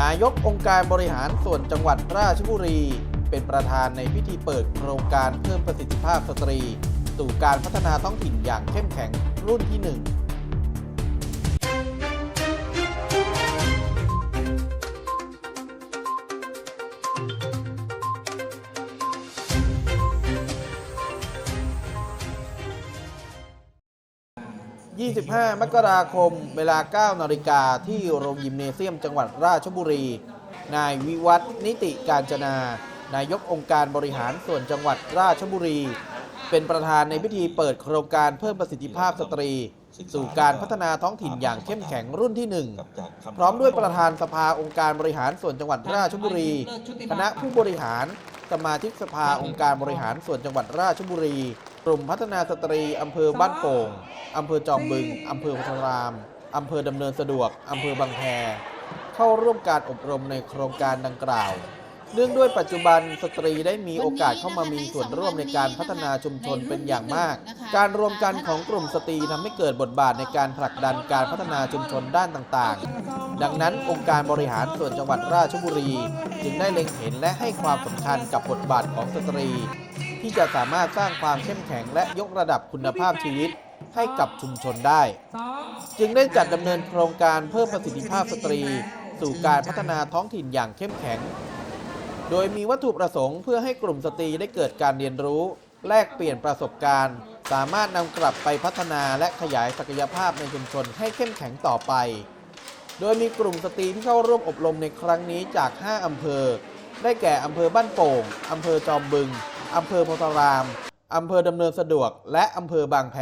นายกองค์การบริหารส่วนจังหวัดราชบุรี เป็นประธานในพิธีเปิดโครงการเพิ่มประสิทธิภาพสตรี สู่การพัฒนาท้องถิ่นอย่างเข้มแข็งรุ่นที่ 1 25 มกราคม เวลา 9 นาฬิกาที่โรงยิมเนเซียมจังหวัดราชบุรี นายวิวัฒนิติการจนา นายกองค์การบริหารส่วนจังหวัดราชบุรี เป็นประธานในพิธีเปิดโครงการเพิ่มประสิทธิภาพสตรี สู่การพัฒนาท้องถิ่นอย่างเข้มแข็งรุ่นที่ 1 พร้อมด้วยประธานสภาองค์การบริหารส่วนจังหวัดราชบุรี คณะผู้บริหาร สมาชิกสภาองค์การบริหารส่วนจังหวัดราชบุรี ลุ่มพัฒนาสตรีอำเภอบ้านโป่งอำเภอจอมบึงอำเภอพัทรามอำเภอดำเนินสะดวกอำเภอบางแพเข้าร่วมการอบรมในโครงการดังกล่าว เนื่องด้วยปัจจุบันสตรีได้มีโอกาสเข้ามามีส่วนร่วมในการพัฒนาชุมชนเป็นอย่างมาก การรวมกันของกลุ่มสตรีทำให้เกิดบทบาทในการผลักดันการพัฒนาชุมชนด้านต่างๆ ดังนั้นองค์การบริหารส่วนจังหวัดราชบุรี จึงได้เล็งเห็นและให้ความสำคัญกับบทบาทของสตรี ที่จะสามารถสร้างความเข้มแข็งและยกระดับคุณภาพชีวิตให้กับชุมชนได้ จึงได้จัดดำเนินโครงการเพิ่มประสิทธิภาพสตรี สู่การพัฒนาท้องถิ่นอย่างเข้มแข็ง โดยมีวัตถุประสงค์เพื่อให้กลุ่มสตรีได้เกิดการเรียนรู้ แลกเปลี่ยนประสบการณ์ สามารถนำกลับไปพัฒนาและขยายศักยภาพในชุมชนให้เข้มแข็งต่อไป โดยมีกลุ่มสตรีที่เข้าร่วมอบรมในครั้งนี้จาก 5 อำเภอ ได้แก่อำเภอบ้านโป่งอำเภอจอมบึง อำเภอโพธาราม อำเภอดำเนินสะดวก และอำเภอบางแพ